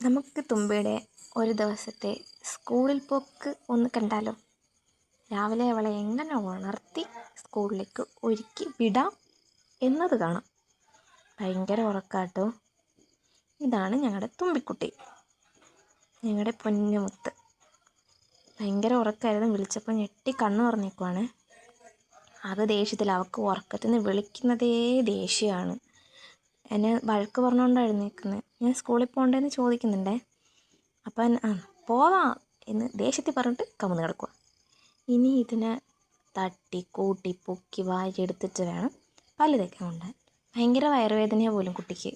നമുക്ക് തുമ്പയുടെ ഒരു ദിവസത്തെ സ്കൂളിൽ പോക്ക് ഒന്ന് കണ്ടാലോ? രാവിലെ അവളെ എങ്ങനെ ഉണർത്തി സ്കൂളിലേക്ക് ഒരുക്കി വിടാം എന്നത് കാണാം. ഭയങ്കര ഉറക്കാട്ടോ. ഇതാണ് ഞങ്ങളുടെ തുമ്പിക്കുട്ടി. ഞങ്ങളുടെ പൊന്നുമുത്ത് ഭയങ്കര ഉറക്കമായിരുന്നു വിളിച്ചപ്പോൾ ഞെട്ടി കണ്ണു തുറന്നേക്കുവാണ് അത് ദേഷ്യത്തിൽ അവൾക്ക് ഉറക്കത്തിൽ നിന്ന് വിളിക്കുന്നതേ ദേഷ്യമാണ് എന്നെ വഴക്ക് പറഞ്ഞുകൊണ്ടാണ് നിൽക്കുന്നത് ഞാൻ സ്കൂളിൽ പോകണ്ടേന്ന് ചോദിക്കുന്നുണ്ടേ. അപ്പം ആ പോവാം എന്ന് ദേഷ്യത്തിൽ പറഞ്ഞിട്ട് കമന്ന് കിടക്കുക ഇനി ഇതിനെ തട്ടി കൂട്ടി പൊക്കി വാരിയെടുത്തിട്ട് വേണം പല്ല് തേക്കാൻ കൊണ്ടുപോകാൻ ഭയങ്കര വയറുവേദനയാണ് പോലും കുട്ടിക്ക്.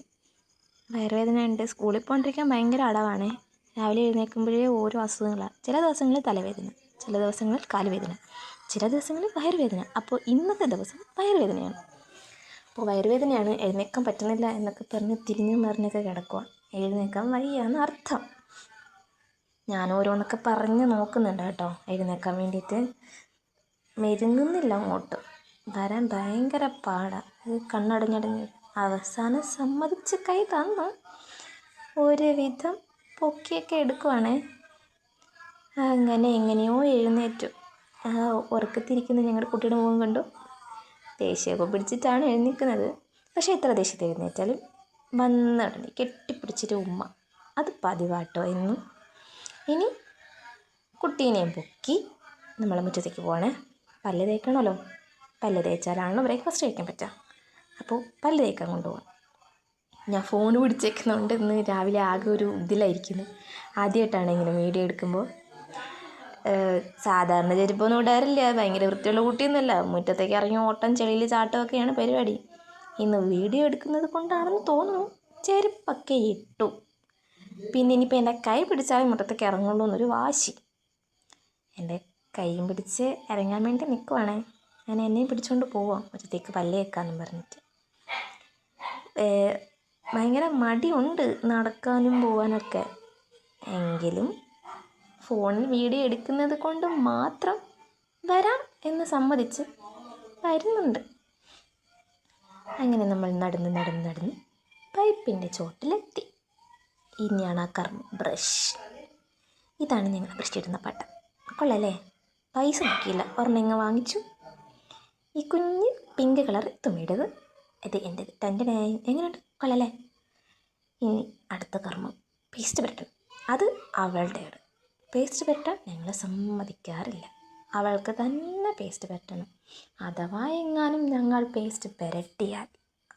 വയറുവേദന ഉണ്ട്. സ്കൂളിൽ പോകാണ്ടിരിക്കാൻ ഭയങ്കര അടവാണ്. രാവിലെ എഴുന്നേൽക്കുമ്പോഴേ ഓരോ അസുഖങ്ങളാണ് ചില ദിവസങ്ങളിൽ തലവേദന ചില ദിവസങ്ങളിൽ കാലുവേദന ചില ദിവസങ്ങളിൽ വയറുവേദന. അപ്പോൾ ഇന്നത്തെ ദിവസം വയറുവേദനയാണ്. അപ്പോൾ വയറുവേദനയാണ് എഴുന്നേൽക്കാൻ പറ്റുന്നില്ല എന്നൊക്കെ പറഞ്ഞ് തിരിഞ്ഞും മറിഞ്ഞൊക്കെ കിടക്കുക എഴുന്നേൽക്കാൻ വയ്യാന്ന് അർത്ഥം. ഞാൻ ഓരോന്നൊക്കെ പറഞ്ഞ് നോക്കുന്നുണ്ട് കേട്ടോ എഴുന്നേൽക്കാൻ വേണ്ടിയിട്ട്. മെരുങ്ങുന്നില്ല അങ്ങോട്ട്. വരാൻ ഭയങ്കര പാടാണ് അത് കണ്ണടഞ്ഞടഞ്ഞ് അവസാനം സമ്മതിച്ച് കൈ തന്നു. ഒരുവിധം പൊക്കിയൊക്കെ എടുക്കുവാണേ. അങ്ങനെ എങ്ങനെയോ എഴുന്നേറ്റു. ഉറക്കത്തിരിക്കുന്ന ഞങ്ങളുടെ കുട്ടിയുടെ മുഖം കണ്ടു. ദേഷ്യമൊക്കെ പിടിച്ചിട്ടാണ് എഴുന്നേൽക്കുന്നത് പക്ഷേ എത്ര ദേഷ്യത്തിൽ എഴുന്നേറ്റാലും വന്ന ഉടനെ കെട്ടിപ്പിടിച്ചിട്ട് ഉമ്മ അത് പതിവാട്ടോ എന്നും. ഇനി കുട്ടീനെയും പൊക്കി നമ്മൾ മുറ്റത്തേക്ക് പോകണേ പല്ല് തേക്കണമല്ലോ. പല്ല് തേച്ചാലാണല്ലോ ബ്രേക്ക്ഫാസ്റ്റ് കഴിക്കാൻ പറ്റുക. അപ്പോൾ പല്ല് തേക്കാൻ കൊണ്ടുപോകാം ഞാൻ ഫോൺ പിടിച്ചേക്കുന്നതുകൊണ്ട് ഇന്ന് രാവിലെ ആകെ ഒരു ഇതിലായിരിക്കുന്നു. ആദ്യമായിട്ടാണ് ഇങ്ങനെ വീഡിയോ എടുക്കുമ്പോൾ സാധാരണ ചെരുപ്പൊന്നും ഇടാറില്ല. ഭയങ്കര വൃത്തിയുള്ള കുട്ടിയൊന്നുമല്ല. മുറ്റത്തേക്ക് ഇറങ്ങി ഓട്ടം ചെളിയിൽ ചാട്ടമൊക്കെയാണ് പരിപാടി. ഇന്ന് വീഡിയോ എടുക്കുന്നത് കൊണ്ടാണെന്ന് തോന്നുന്നു. ചെരുപ്പൊക്കെ ഇട്ടു. പിന്നെ ഇനിയിപ്പോൾ എന്റെ കൈ പിടിച്ചാലും മുറ്റത്തേക്ക് ഇറങ്ങുള്ളൂ എന്നൊരു വാശി. എന്റെ കൈയും പിടിച്ച് ഇറങ്ങാൻ വേണ്ടി നിൽക്കുവാണേ ഞാൻ എന്നെയും പിടിച്ചുകൊണ്ട് പോവാം. മുറ്റത്തേക്ക് പല്ലേക്കാന്നും പറഞ്ഞിട്ട്. ഭയങ്കര മടിയുണ്ട് നടക്കാനും പോകാനൊക്കെ എങ്കിലും ഫോണിൽ വീഡിയോ എടുക്കുന്നത് കൊണ്ട് മാത്രം വരാം എന്ന് സമ്മതിച്ച് വരുന്നുണ്ട്. അങ്ങനെ നമ്മൾ നടന്ന് നടന്ന് നടന്ന് പൈപ്പിന്റെ ചോട്ടിലെത്തി. ഇനിയാണ് ആ കർമ്മം ബ്രഷ്. ഇതാണ് ഞങ്ങൾ ബ്രഷ് ഇടുന്ന പട്ടം. കൊള്ളല്ലേ? പൈസ നോക്കിയില്ല ഒരെണ്ണങ്ങ വാങ്ങിച്ചു. ഈ കുഞ്ഞ് പിങ്ക് കളർ തുമ്മിടത് ഇത് എന്റെത് തന്റെ എങ്ങനെയുണ്ട്? കൊള്ളല്ലേ? ഇനി അടുത്ത കർമ്മം. പേസ്റ്റ് പുരട്ടണം. അത് അവളുടെയാണ്. പേസ്റ്റ് പുരട്ടാൻ ഞങ്ങൾ സമ്മതിക്കാറില്ല. അവൾക്ക് തന്നെ പേസ്റ്റ് പുരട്ടണം അഥവാ എങ്ങാനും ഞങ്ങൾ പേസ്റ്റ് പുരട്ടിയാൽ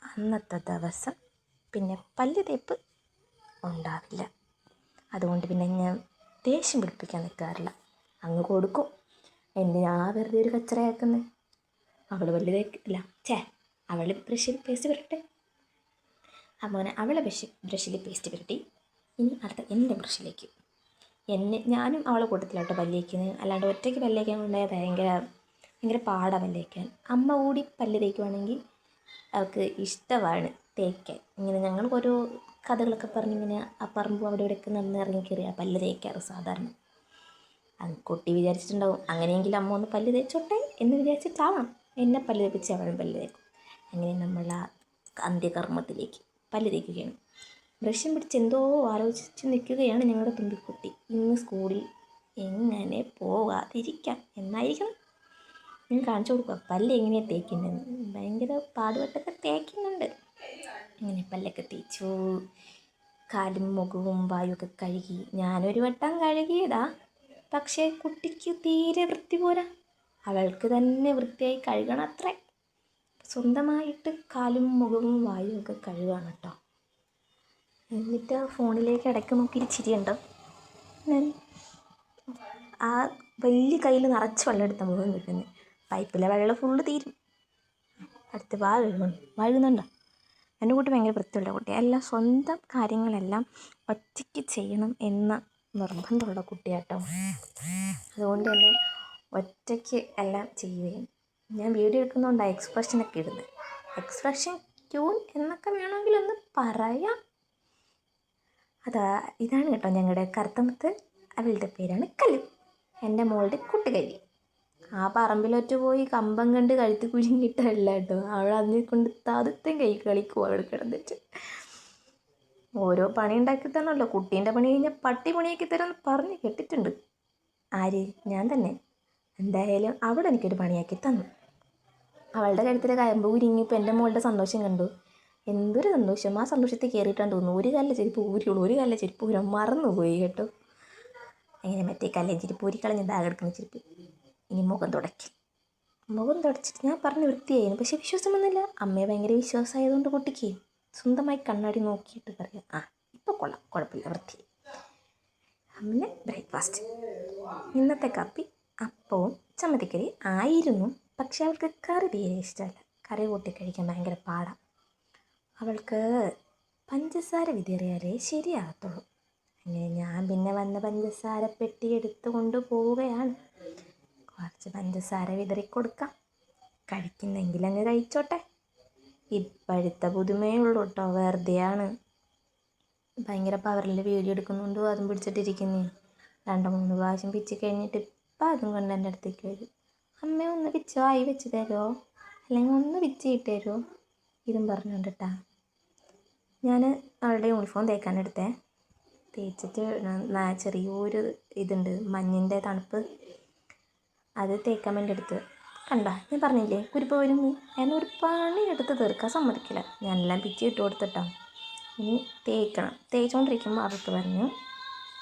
അന്നത്തെ ദിവസം പിന്നെ പല്ല് തേപ്പ് ഉണ്ടാവില്ല. അതുകൊണ്ട് പിന്നെ ഞാൻ ദേഷ്യം പിടിപ്പിക്കാൻ നിൽക്കാറില്ല അങ്ങ് കൊടുക്കും. എന്തിനാ വെറുതെ ഒരു കച്ചറയാക്കുന്നത് അവൾ പല്ല് തേക്കില്ല ചേ അവൾ ബ്രഷിൽ പേസ്റ്റ് പുരട്ടെ. അങ്ങനെ അവളെ ബ്രഷ് ബ്രഷിൽ പേസ്റ്റ് പുരട്ടി. ഇനി അടുത്ത എന്റെ ബ്രഷിലേക്ക് എന്നെ ഞാനും അവളെ കൂട്ടത്തിലാട്ടോ പല്ലേക്കുന്നത്. അല്ലാണ്ട് ഒറ്റയ്ക്ക് പല്ലേക്കാൻ കൊണ്ടുപോയാൽ ഭയങ്കര ഭയങ്കര പാടാണ് പല്ലേക്കാൻ. അമ്മ കൂടി പല്ല് തേക്കുവാണെങ്കിൽ അവൾക്ക് ഇഷ്ടമാണ് തേക്കാൻ. ഇങ്ങനെ ഞങ്ങൾ ഓരോ കഥകളൊക്കെ പറഞ്ഞിങ്ങനെ ആ പറമ്പ് അവിടെ ഇവിടെയൊക്കെ നടന്ന് ഇറങ്ങി കയറിയാൽ പല്ല് തേക്കാറ് സാധാരണ. കുട്ടി വിചാരിച്ചിട്ടുണ്ടാവും അങ്ങനെയെങ്കിൽ അമ്മ ഒന്ന് പല്ല് തേച്ചോട്ടെ എന്ന് വിചാരിച്ചിട്ടാവാം എന്നെ പല്ല് തേപ്പിച്ച് അവളും പല്ല് തേക്കും. അങ്ങനെ നമ്മൾ ആ അന്ത്യകർമ്മത്തിലേക്ക് പല്ല് തേക്കുകയാണ്. ബ്രഷും പിടിച്ച് എന്തോ ആലോചിച്ച് നിൽക്കുകയാണ് ഞങ്ങളുടെ തുമ്പിക്കുട്ടി. ഇന്ന് സ്കൂളിൽ എങ്ങനെ പോകാതിരിക്കാം എന്നായിരിക്കണം. ഞാൻ കാണിച്ചു കൊടുക്കുക. പല്ല് എങ്ങനെയാണ് തേക്കുന്നത് ഭയങ്കര പാടുപെട്ടൊക്കെ തേക്കുന്നുണ്ട്. അങ്ങനെ പല്ലൊക്കെ തേച്ചു. കാലും മുഖവും വായുമൊക്കെ കഴുകി. ഞാനൊരു വട്ടം കഴുകിയതാ. പക്ഷേ കുട്ടിക്ക് തീരെ വൃത്തി പോരാ. അവൾക്ക് തന്നെ വൃത്തിയായി കഴുകണം അത്രേ സ്വന്തമായിട്ട് കാലും മുഖവും വായുമൊക്കെ കഴുകണം കഴുകാണ് കേട്ടോ. എന്നിട്ട് ആ ഫോണിലേക്ക് ഇടയ്ക്ക് നോക്കി ചിരിയുണ്ട്. ഞാൻ ആ വലിയ കയ്യിൽ നിറച്ച് വെള്ളം എടുത്ത മുഖം കിട്ടുന്നത് പൈപ്പിലെ വെള്ളം ഫുള്ള് തീരും. അടുത്ത് വാ കഴുകണം വഴുകുന്നുണ്ടോ? എന്റെ കുട്ടി ഭയങ്കര വൃത്തിയുള്ള കുട്ടിയാണ് എല്ലാം സ്വന്തം കാര്യങ്ങളെല്ലാം ഒറ്റയ്ക്ക് ചെയ്യണം എന്ന നിർബന്ധമുള്ള കുട്ടിയാട്ടോ. അതുകൊണ്ട് തന്നെ ഒറ്റയ്ക്ക് എല്ലാം ചെയ്യുകയും ഞാൻ വീഡിയോ എടുക്കുന്നതുകൊണ്ടാണ് എക്സ്പ്രഷനൊക്കെ ഇടുന്നത് എക്സ്പ്രഷൻ ക്യൂൺ എന്നൊക്കെ വേണമെങ്കിൽ ഒന്ന് പറയാം. അതാ ഇതാണ് കേട്ടോ ഞങ്ങളുടെ കറുത്തമുത്ത്. അവളുടെ പേരാണ് കല്ലു. എന്റെ മോളുടെ കൂട്ടുകാരി ആ പറമ്പിലൊറ്റ പോയി കമ്പം കണ്ട് കഴുത്ത് കുഴിഞ്ഞിട്ടല്ല കേട്ടോ. അവൾ അതിനെ കൊണ്ട് താതത്തും കൈ കളിക്കും അവൾ കിടന്നിട്ട്. ഓരോ പണി ഉണ്ടാക്കി തരണമല്ലോ കുട്ടീന്റെ പണി കഴിഞ്ഞാൽ പട്ടി പണിയാക്കി തരാമെന്ന് പറഞ്ഞ് കേട്ടിട്ടുണ്ട്. ആര്? ഞാൻ തന്നെ. എന്തായാലും അവൾ എനിക്കൊരു പണിയാക്കി തന്നു. അവളുടെ കഴുത്തിലെ കയമ്പ് ഉരിങ്ങിപ്പോൾ എന്റെ മോളുടെ സന്തോഷം കണ്ടു. എന്തൊരു സന്തോഷം. ആ സന്തോഷത്തിൽ കയറിയിട്ടാണ് തോന്നുന്നു. ഒരു കല്ല ചെരുപ്പ് ഊരിയുള്ളൂ. ഒരു കാലിലെ ചെരുപ്പ് ഊരാൻ മറന്നുപോയി കേട്ടോ. അങ്ങനെ മറ്റേ കല്ലെ ചെരുപ്പ് ഊരിക്കളഞ്ഞ് ദാഗ എടുക്കുന്ന ചെരുപ്പ്? ഇനി മുഖം തുടക്കി മുഖം തുടച്ചിട്ട് ഞാൻ പറഞ്ഞ് വൃത്തിയായിരുന്നു. പക്ഷെ വിശ്വാസം വന്നില്ല. അമ്മയെ ഭയങ്കര വിശ്വാസമായതുകൊണ്ട് കുട്ടിക്ക് സ്വന്തമായി കണ്ണാടി നോക്കിയിട്ട് പറയാം. ആ ഇപ്പോൾ കൊള്ളാം. കുഴപ്പമില്ല. വൃത്തി. അമ്മ ബ്രേക്ക്ഫാസ്റ്റ്. ഇന്നത്തെ കാപ്പി അപ്പവും ചമ്മന്തിക്കറി ആയിരുന്നു. പക്ഷെ അവൾക്ക് കറി തീരെ ഇഷ്ടമല്ല. കറി കൂട്ടി കഴിക്കാൻ ഭയങ്കര പാടാണ് അവൾക്ക് പഞ്ചസാര വിതറിയാലേ ശരിയാകത്തുള്ളൂ. അങ്ങനെ ഞാൻ പിന്നെ വന്ന പഞ്ചസാര പെട്ടി എടുത്തു കൊണ്ട് പോവുകയാണ് കുറച്ച് പഞ്ചസാര വിതറി കൊടുക്കാം കഴിക്കുന്നെങ്കിൽ അങ്ങ് കഴിച്ചോട്ടെ. ഇപ്പോഴത്തെ പുതുമേ ഉള്ളൂ കേട്ടോ വെറുതെയാണ്. ഭയങ്കര പവറിൽ വീഡിയോ എടുക്കുന്നുണ്ട് അതും പിടിച്ചിട്ടിരിക്കുന്നേ. രണ്ട് മൂന്ന് പ്രാവശ്യം പിച്ച് കഴിഞ്ഞിട്ട് ഇപ്പം അതും കൊണ്ട് എന്റെ അടുത്തേക്ക് വരും. അമ്മ ഒന്ന് പിച്ച് വായി വെച്ച് തരുമോ അല്ലെങ്കിൽ ഒന്ന് പിച്ച് ഇട്ട് തരുമോ ഇതും പറഞ്ഞുകൊണ്ടിട്ടാ. ഞാൻ അവളുടെ യൂണിഫോം തേക്കാനെടുത്തേ തേച്ചിട്ട് ചെറിയൊരു ഇതുണ്ട് മഞ്ഞിന്റെ തണുപ്പ്. അത് തേക്കാൻ വേണ്ടി എടുത്ത് കണ്ട ഞാൻ പറഞ്ഞില്ലേ കുരുപ്പ് വരും ഞാൻ ഒരു പണി എടുത്ത് തീർക്കാൻ സമ്മതിക്കില്ല. ഞാനെല്ലാം പിച്ചി ഇട്ട് കൊടുത്തിട്ടാ. ഇനി തേക്കണം. തേച്ചുകൊണ്ടിരിക്കുമ്പോൾ അവൾക്ക് പറഞ്ഞു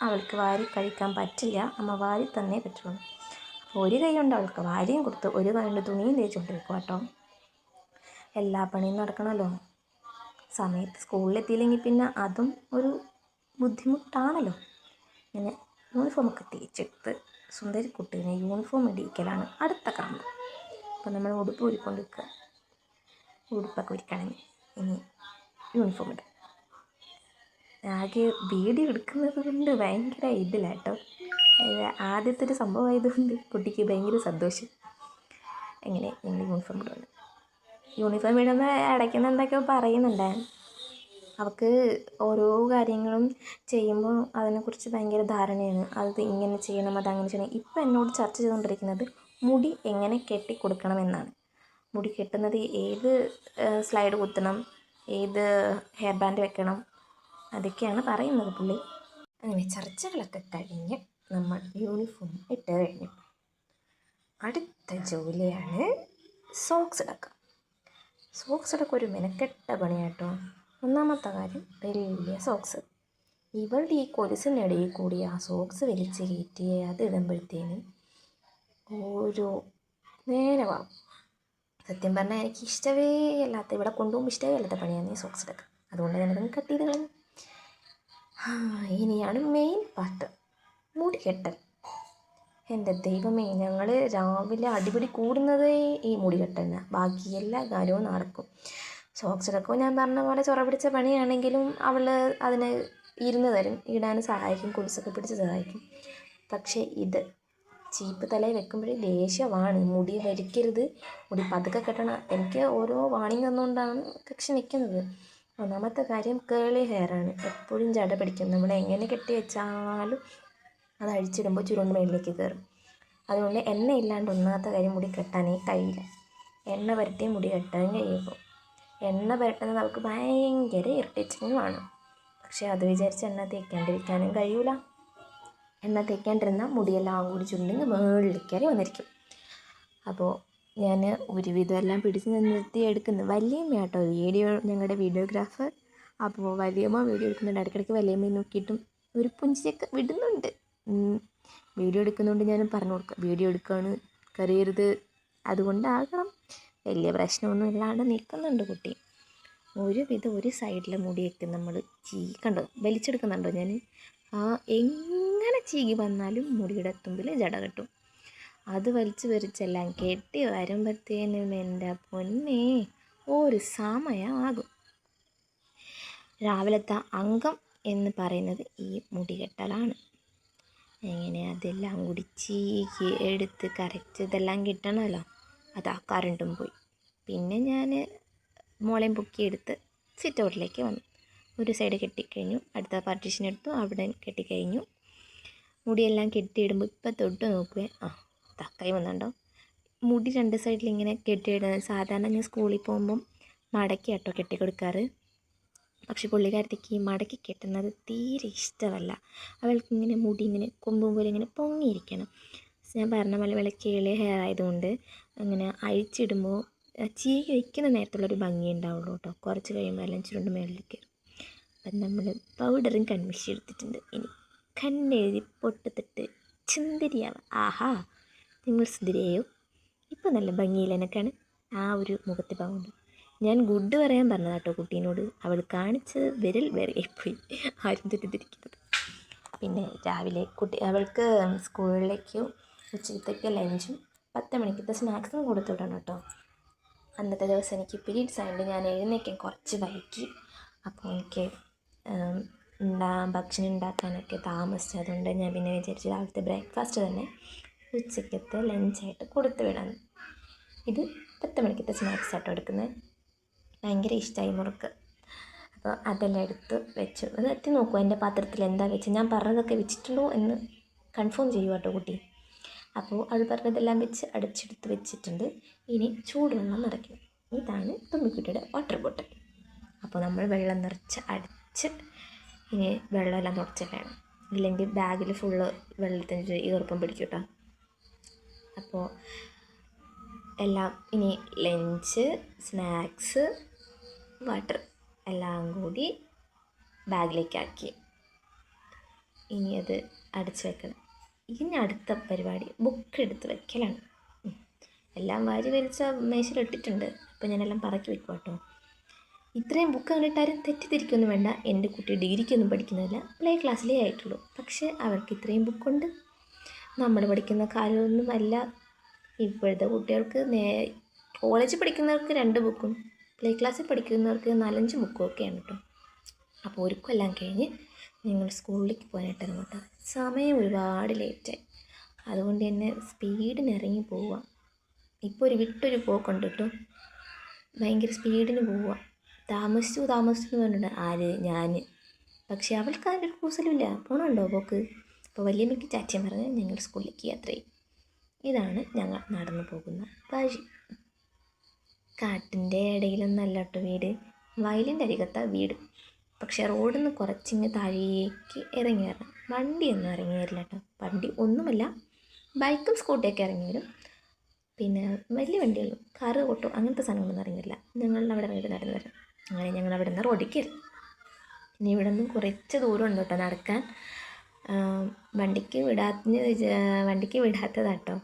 അവൾക്ക് വാരി കഴിക്കാൻ പറ്റില്ല അമ്മ വാരി തന്നേ പറ്റുള്ളൂ. അപ്പോൾ ഒരു കൈ കൊണ്ട് അവൾക്ക് വാരിയും കൊടുത്ത് ഒരു കൈ കൊണ്ട് തുണിയും തേച്ചുകൊണ്ടിരിക്കും കേട്ടോ എല്ലാ പണിയും നടക്കണമല്ലോ സമയത്ത് സ്കൂളിലെത്തിയില്ലെങ്കിൽ പിന്നെ അതും ഒരു ബുദ്ധിമുട്ടാണല്ലോ. ഇങ്ങനെ യൂണിഫോമൊക്കെ തേച്ചെടുത്ത് സുന്ദരി കുട്ടീനെ യൂണിഫോം ഇടിയിക്കലാണ് അടുത്ത കർമ്മം അപ്പോൾ നമ്മൾ ഉടുപ്പ് ഉരുക്കൊണ്ട് നിൽക്കുക ഉടുപ്പൊക്കെ ഉരുക്കണമെങ്കിൽ ഇനി യൂണിഫോം ഇടുക. ആകെ വീഡിയോ എടുക്കുന്നത് കൊണ്ട് ഭയങ്കര ഇതിലാട്ടോ ഇത് ആദ്യത്തെ ഒരു സംഭവമായതുകൊണ്ട് കുട്ടിക്ക് ഭയങ്കര സന്തോഷം. എങ്ങനെ ഞങ്ങൾ യൂണിഫോം ഇടുകയാണ് യൂണിഫോം ഇടുന്ന ഇടയ്ക്കുന്ന എന്തൊക്കെയോ പറയുന്നുണ്ട്. അവൾക്ക് ഓരോ കാര്യങ്ങളും ചെയ്യുമ്പോൾ അതിനെക്കുറിച്ച് ഭയങ്കര ധാരണയാണ്. അത് ഇങ്ങനെ ചെയ്യണം അതങ്ങനെ ചെയ്യണം. ഇപ്പം എന്നോട് ചർച്ച ചെയ്തുകൊണ്ടിരിക്കുന്നത് മുടി എങ്ങനെ കെട്ടി കൊടുക്കണമെന്നാണ് മുടി കെട്ടുന്നത് ഏത് സ്ലൈഡ് കുത്തണം ഏത് ഹെയർ ബാൻഡ് വെക്കണം അതൊക്കെയാണ് പറയുന്നത് പുള്ളി. അങ്ങനെ ചർച്ചകളൊക്കെ കഴിഞ്ഞ് നമ്മൾ യൂണിഫോം ഇട്ട് കഴിഞ്ഞു. അടുത്ത ജോലിയാണ് സോക്സ് ഇടക്കുക സോക്സ് ഇടക്കം ഒരു മെനക്കെട്ട പണിയാട്ടോ. ഒന്നാമത്തെ കാര്യം വലിയ സോക്സ് ഇവളുടെ ഈ കൊലുസിനിടയിൽ കൂടി ആ സോക്സ് വലിച്ച് കയറ്റി അത് ഇടുമ്പോഴത്തേനും ഓരോ നേരമാവും സത്യം പറഞ്ഞാൽ എനിക്ക് ഇഷ്ടമേ അല്ലാത്ത ഇവിടെ കൊണ്ടുപോകുമ്പോൾ ഇഷ്ടമേ അല്ലാത്ത പണിയാണ് ഈ സോക്സ് എടുക്കുക അതുകൊണ്ട് ഞാനതങ്ങ് കട്ട് ചെയ്ത് കളഞ്ഞു. ഇനിയാണ് മെയിൻ പാർട്ട് മുടി കെട്ടൽ. എന്റെ ദൈവമേ ഞങ്ങൾ രാവിലെ അടിപിടി കൂടുന്നതേ ഈ മുടി തന്നെ ബാക്കി എല്ലാ കാര്യവും നടക്കും. സോക്സിലൊക്കെ ഞാൻ പറഞ്ഞ പോലെ ചൊറ പിടിച്ച പണിയാണെങ്കിലും അവൾ അതിന് ഇരുന്ന് തരും. ഇടാൻ സഹായിക്കും കുലിസൊക്കെ പിടിച്ച് സഹായിക്കും. പക്ഷേ ഇത് ചീപ്പ് തലയിൽ വെക്കുമ്പോഴേ ദേഷ്യമാണ്. മുടി വരിക്കരുത്. മുടി പതുക്കെ കെട്ടണം. എനിക്ക് ഓരോ വാണിംഗ് തന്നുകൊണ്ടാണ് കക്ഷി നിൽക്കുന്നത് ഒന്നാമത്തെ കാര്യം കേളി ഹെയറാണ് എപ്പോഴും ജട പിടിക്കും. നമ്മൾ എങ്ങനെ കെട്ടി വെച്ചാലും അത് അഴിച്ചിടുമ്പോൾ ചുരുണ്ട് മേളിലേക്ക് കയറും അതുകൊണ്ട് എണ്ണ ഇല്ലാണ്ട് ഒന്നാമത്തെ കാര്യം മുടി കെട്ടാനേ കഴിയില്ല. എണ്ണ പുരട്ടി മുടി കെട്ടാൻ കഴിയുമ്പോൾ എണ്ണ പുരട്ടുന്നത് അവൾക്ക് ഭയങ്കര ഇറിറ്റേറ്റിങ്ങുമാണ് പക്ഷേ അത് വിചാരിച്ച് എണ്ണ തേക്കാണ്ടിരിക്കാനും കഴിയൂല. എണ്ണ തേക്കാണ്ടിരുന്ന മുടിയെല്ലാം കൂടി ചുരുണ്ടെങ്കിൽ മുകളിലേക്ക് കയറി വന്നിരിക്കും. അപ്പോൾ ഞാൻ ഒരുവിധം എല്ലാം പിടിച്ച് നിർത്തി എടുക്കുന്നു വലിയമ്മ കേട്ടോ വീഡിയോ ഞങ്ങളുടെ വീഡിയോഗ്രാഫർ. അപ്പോൾ വലിയമ്മ വീഡിയോ എടുക്കുന്നുണ്ട്. ഇടയ്ക്കിടയ്ക്ക് വലിയമ്മയെ നോക്കിയിട്ടും ഒരു പുഞ്ചിയൊക്കെ വിടുന്നുണ്ട്. വീഡിയോ എടുക്കുന്നതുകൊണ്ട് ഞാൻ പറഞ്ഞു കൊടുക്കാം. വീഡിയോ എടുക്കുകയാണ് കരയരുത്. അതുകൊണ്ടാകണം. വലിയ പ്രശ്നമൊന്നും ഇല്ലാണ്ട് നിൽക്കുന്നുണ്ട് കുട്ടി. ഒരുവിധം ഒരു സൈഡിലെ മുടിയൊക്കെ നമ്മൾ ചീ കണ്ടോ? വലിച്ചെടുക്കുന്നുണ്ടോ ഞാൻ? ആ എങ്ങനെ ചീകി വന്നാലും മുടിയുടെ തുമ്പിൽ ജട കെട്ടും. അത് വലിച്ചു വരിച്ചെല്ലാം കെട്ടി വരുമ്പോഴത്തേനും എന്റെ പൊന്നേ ഒരു സമയമാകും രാവിലത്തെ അംഗം എന്ന് പറയുന്നത് ഈ മുടികെട്ടലാണ്. എങ്ങനെ അതെല്ലാം കൂടി ചീകി എടുത്ത് കറക്റ്റ് ഇതെല്ലാം കിട്ടണമല്ലോ. അതാ കറണ്ടും പോയി. പിന്നെ ഞാൻ മോളെയും പൊക്കിയെടുത്ത് സിറ്റ് ഔട്ടിലേക്ക് വന്നു. ഒരു സൈഡ് കെട്ടിക്കഴിഞ്ഞു അടുത്ത പാർട്ടീഷൻ എടുത്തു അവിടെ കെട്ടിക്കഴിഞ്ഞു. മുടിയെല്ലാം കെട്ടിയിടുമ്പോൾ ഇപ്പം തൊട്ട് നോക്കുവേ. ആ തക്കായി വന്നുണ്ടോ മുടി രണ്ട് സൈഡിൽ ഇങ്ങനെ കെട്ടിയിടുന്നത്. സാധാരണ ഞാൻ സ്കൂളിൽ പോകുമ്പം മടക്കി കേട്ടോ കെട്ടിക്കൊടുക്കാറ്. പക്ഷെ പുള്ളിക്കാരത്തിക്ക് ഈ മടക്കി കെട്ടുന്നത് തീരെ ഇഷ്ടമല്ല. അവൾക്ക് ഇങ്ങനെ മുടി ഇങ്ങനെ കൊമ്പും പോലെ ഇങ്ങനെ പൊങ്ങിയിരിക്കണം. ഞാൻ പറഞ്ഞ പോലെ വളരെ കേളിയ ഹെയർ ആയതുകൊണ്ട് അങ്ങനെ അഴിച്ചിടുമ്പോൾ ചീകി വയ്ക്കുന്ന നേരത്തുള്ളൊരു ഭംഗി ഉണ്ടാവുള്ളൂ കേട്ടോ. കുറച്ച് കഴിയുമ്പോൾ എല്ലാം ചുരുണ്ട് മേളിലേക്ക് അപ്പം നമ്മൾ പൗഡറും കൺമിഷി എടുത്തിട്ടുണ്ട്. ഇനി കണ്ണെഴുതി പൊട്ടത്തിട്ട് ചുന്ദരിയാവാം. ആഹാ നിങ്ങൾ സുന്ദരിയായോ? ഇപ്പം നല്ല ഭംഗിയിൽ എനക്കാണ്. ആ ഒരു മുഖത്ത് ഭാഗമുണ്ട് ഞാൻ ഗുഡ് പറയാൻ പറഞ്ഞത് കേട്ടോ കുട്ടീനോട്. അവൾ കാണിച്ചത് വിരൽ വരെ പോയി. ആരും തെറ്റിദ്ധരിക്കുന്നത് പിന്നെ രാവിലെ കുട്ടി അവൾക്ക് സ്കൂളിലേക്ക് ഉച്ചയ്ക്ക് ലഞ്ചും പത്ത് മണിക്കത്തെ സ്നാക്സും കൊടുത്തു വിടണം കേട്ടോ. അന്നത്തെ ദിവസം എനിക്ക് പീരീഡ്സ് ആയതുകൊണ്ട് ഞാൻ എഴുന്നേക്കാൻ കുറച്ച് വൈകി. അപ്പോൾ എനിക്ക് ഉണ്ടാ ഭക്ഷണം ഉണ്ടാക്കാനൊക്കെ താമസിച്ചു അതുകൊണ്ട് ഞാൻ പിന്നെ വിചാരിച്ചു രാവിലത്തെ ബ്രേക്ക്ഫാസ്റ്റ് തന്നെ ഉച്ചക്കത്തെ ലഞ്ചായിട്ട് കൊടുത്തു വിടാൻ ഇത് പത്ത് മണിക്കത്തെ സ്നാക്സ് ആയിട്ട് എടുക്കുന്നത്. ഭയങ്കര ഇഷ്ടമായി മുറുക്ക്. അപ്പോൾ അതെല്ലാം എടുത്ത് വെച്ചു. അത് എത്തി നോക്കൂ എന്റെ പാത്രത്തിൽ എന്താ വെച്ച് ഞാൻ പറഞ്ഞതൊക്കെ വെച്ചിട്ടുണ്ടോ എന്ന് കൺഫേം ചെയ്യുക കേട്ടോ കുട്ടി. അപ്പോൾ അവൾ പറഞ്ഞതെല്ലാം വെച്ച് അടച്ചെടുത്ത് വെച്ചിട്ടുണ്ട്. ഇനി ചൂടുവെള്ളം നിറയ്ക്കും. ഇതാണ് തുമ്മിക്കുട്ടിയുടെ വാട്ടർ ബോട്ടിൽ അപ്പോൾ നമ്മൾ വെള്ളം നിറച്ച് അടച്ച് ഇനി വെള്ളമെല്ലാം തുടച്ച് വേണം ഇല്ലെങ്കിൽ ബാഗിൽ ഫുള്ള് വെള്ളത്തിന്റെ ഈർപ്പം പിടിക്കും കേട്ടോ. അപ്പോൾ എല്ലാം ഇനി ലഞ്ച് സ്നാക്സ് വാട്ടർ എല്ലാം കൂടി ബാഗിലേക്കാക്കി. ഇനി അത് അടച്ചു വെക്കണം. ഇനി അടുത്ത പരിപാടി ബുക്ക് എടുത്ത് വെക്കലാണ്. എല്ലാം വാരി വലിച്ച മേശയിലിട്ടിട്ടുണ്ട്. അപ്പോൾ ഞാനെല്ലാം പറക്കി വെക്കും കേട്ടോ. ഇത്രയും ബുക്ക് കണ്ടിട്ടാരും തെറ്റിദ്ധരിക്കൊന്നും വേണ്ട. എന്റെ കുട്ടി ഡിഗ്രിക്കൊന്നും പഠിക്കുന്നില്ല പ്ലേ ക്ലാസ്സിലേ ആയിട്ടുള്ളൂ. പക്ഷേ അവർക്ക് ഇത്രയും ബുക്കുണ്ട്. നമ്മൾ പഠിക്കുന്ന കാലമൊന്നും അല്ല. ഇപ്പോഴത്തെ കുട്ടികൾക്ക് നേ കോളേജിൽ പഠിക്കുന്നവർക്ക് രണ്ട് ബുക്കും പ്ലേ ക്ലാസ്സിൽ പഠിക്കുന്നവർക്ക് നാലഞ്ച് ബുക്കും ഒക്കെയാണ് കേട്ടോ അപ്പോൾ ഒരുക്കെല്ലാം കഴിഞ്ഞ് നിങ്ങൾ സ്കൂളിലേക്ക് പോകാനായിട്ട് കേട്ടോ സമയം ഒരുപാട് ലേറ്റായി അതുകൊണ്ട് തന്നെ സ്പീഡിന് ഇറങ്ങി പോവുക ഇപ്പോൾ ഒരു വിട്ടൊരു പോക്കുണ്ട് കേട്ടോ ഭയങ്കര സ്പീഡിന് പോവുക താമസിച്ചു താമസിച്ചു എന്ന് പറഞ്ഞിട്ടുണ്ട്. ആര്? ഞാൻ പക്ഷേ അവൾക്ക് അതിന്റെ ഒരു കൂസലുമില്ല. പോണുണ്ടോ പോക്ക്? അപ്പോൾ വലിയ വലിയമ്മയ്ക്ക് ചാച്ചയും പറഞ്ഞ് ഞങ്ങൾ സ്കൂളിലേക്ക് യാത്ര ചെയ്യും ഇതാണ് ഞങ്ങൾ നടന്നു പോകുന്ന വഴി. കാട്ടിന്റെ ഇടയിലൊന്നല്ല കേട്ടോ വീട്. വയലിന്റെ അരികത്ത വീട്. പക്ഷെ റോഡിൽ നിന്ന് കുറച്ചിങ്ങ് താഴേക്ക് ഇറങ്ങി വരണം. വണ്ടിയൊന്നും ഇറങ്ങി വരില്ല കേട്ടോ വണ്ടി ഒന്നുമല്ല ബൈക്കും സ്കൂട്ടിയൊക്കെ ഇറങ്ങി വരും. പിന്നെ വലിയ വണ്ടികളും കാറ് ഓട്ടോ അങ്ങനത്തെ സാധനങ്ങളൊന്നും ഇറങ്ങി വരില്ല. ഞങ്ങൾ അവിടെ ഇറങ്ങിയിട്ട് നടന്നു വരും. അങ്ങനെ ഞങ്ങൾ അവിടെ നിന്ന് റോഡിൽ ഇനി ഇവിടെ നിന്ന് കുറച്ച് ദൂരം ഉണ്ട് കേട്ടോ നടക്കാൻ. വണ്ടിക്ക് വിടാത്തിന് വണ്ടിക്ക് വിടാത്തതാട്ടോ.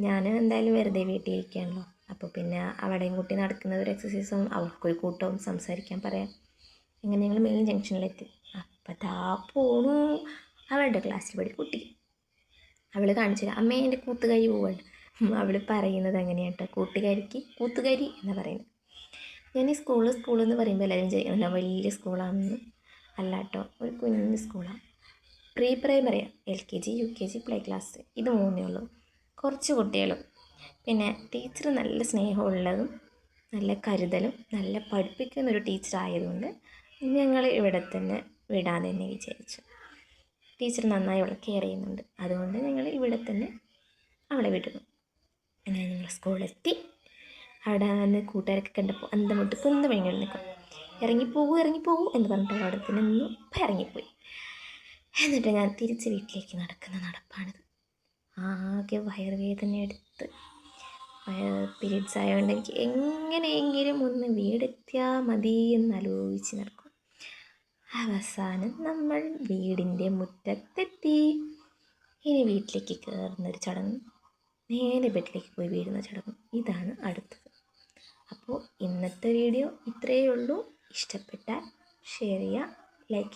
ഞാൻ എന്തായാലും വെറുതെ വീട്ടിലിരിക്കുകയാണല്ലോ. അപ്പോൾ പിന്നെ അവിടെയും കുട്ടി നടക്കുന്ന ഒരു എക്സസൈസും അവർക്കൊരു കൂട്ടവും സംസാരിക്കാൻ പറയാം. അങ്ങനെ ഞങ്ങൾ മെയിൻ ജംഗ്ഷനിലെത്തി അപ്പം താ പോണു. അവളുടെ ക്ലാസ്സിൽ പഠി കുട്ടി. അവൾ കാണിച്ചില്ല അമ്മേ എന്റെ കൂത്തുകാരി പോവാണ്. അവൾ പറയുന്നത് അങ്ങനെയാട്ടോ. കൂട്ടുകാരിക്ക് കൂത്തുകാരി എന്ന് പറയുന്നത് ഞാൻ ഈ സ്കൂൾ സ്കൂളെന്ന് പറയുമ്പോൾ എല്ലാവരും ചെയ്യുന്നില്ല വലിയ സ്കൂളാണെന്ന് അല്ല കേട്ടോ ഒരു കുഞ്ഞു സ്കൂളാണ് pre പ്രൈമറിയാണ് L K G U K G play class ഇത് മൂന്നേ ഉള്ളൂ. കുറച്ച് കുട്ടികളും. പിന്നെ ടീച്ചർ നല്ല സ്നേഹമുള്ളതും നല്ല കരുതലും നല്ല പഠിപ്പിക്കുന്ന ഒരു ടീച്ചർ ആയതുകൊണ്ട് ഞങ്ങൾ ഇവിടെ തന്നെ വിടാൻ തന്നെ വിചാരിച്ചു. ടീച്ചർ നന്നായി അവളെ കെയർ ചെയ്യുന്നുണ്ട്. അതുകൊണ്ട് ഞങ്ങൾ ഇവിടെ തന്നെ അവളെ വിടുന്നു. അങ്ങനെ ഞങ്ങൾ സ്കൂളിലെത്തി. അവിടെ വന്ന് കൂട്ടുകാരൊക്കെ കണ്ടപ്പോൾ അന്തമുട്ട് കുന്ത് ഭയങ്കര നിൽക്കും ഇറങ്ങിപ്പോകൂ ഇറങ്ങിപ്പോകൂ എന്ന് പറഞ്ഞിട്ട് അവിടെ തന്നെ നിന്നു. ഇപ്പം ഇറങ്ങിപ്പോയി. എന്നിട്ട് ഞാൻ തിരിച്ച് വീട്ടിലേക്ക് നടക്കുന്ന നടപ്പാണിത്. ആകെ വയറുവേദന എടുത്ത്. പീരീഡ്സ് ആയതുകൊണ്ട് എങ്ങനെയെങ്കിലും ഒന്ന് വീടെത്തിയാൽ മതി എന്ന് ആലോചിച്ച് നടക്കും. അവസാനം നമ്മൾ വീടിന്റെ മുറ്റത്തെത്തി. ഇനി വീട്ടിലേക്ക് കയറുന്നൊരു ചടങ്ങ്. നേരെ ബെഡിലേക്ക് പോയി വീഴുന്ന ചടങ്ങ്. ഇതാണ് അടുത്തത്. അപ്പോൾ ഇന്നത്തെ വീഡിയോ ഇത്രയേ ഉള്ളൂ. ഇഷ്ടപ്പെട്ടാൽ ഷെയർ ചെയ്യുക ലൈക്ക്